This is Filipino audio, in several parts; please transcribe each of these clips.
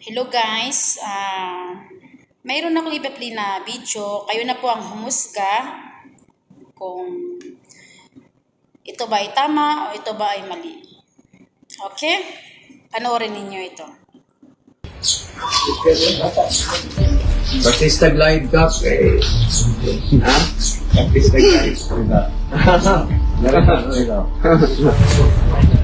Hello guys, ah mayroon akong iba-play na video. Kayo na po ang humusga kung ito ba ay tama o ito ba ay mali. Okay? Panoorin ninyo ito. Batista Glide Cup. Eh. Ha? Batista Glide Cup. Meron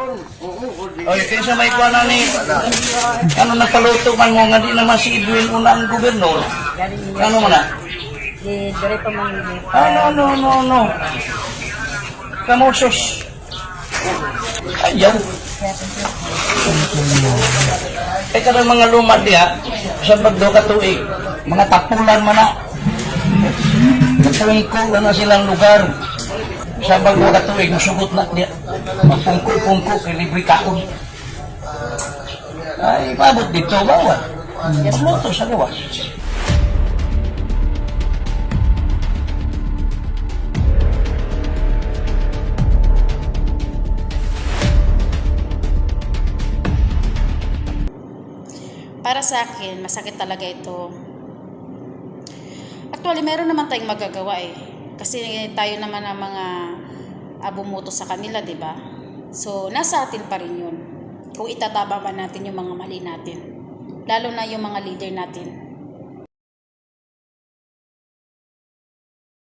Oy, kaysa may kuha na ni, ano nagpaluto man mo nga di naman si Edwin una ang gobernador. Ano man na? Di dire pa man ni Ano, no, no, no. Kamusos. Ayaw. Eh kadang mga lumad diha, sa bagdo ka tuig, mga tapulan man na. Tuwing ko, ano silang lugar. Sa bagdo ka tuig, masugot na diha. Magpungko-pungko, kay libre kaon. Ay, mabot dito, bawal. Luto sa gawas. Para sa akin, masakit talaga ito. Actually, meron naman tayong magagawa eh. Kasi tayo naman ang mga abumuto sa kanila, di ba? So, nasa atin pa rin yun. Kung itatama ba natin yung mga mali natin. Lalo na yung mga leader natin.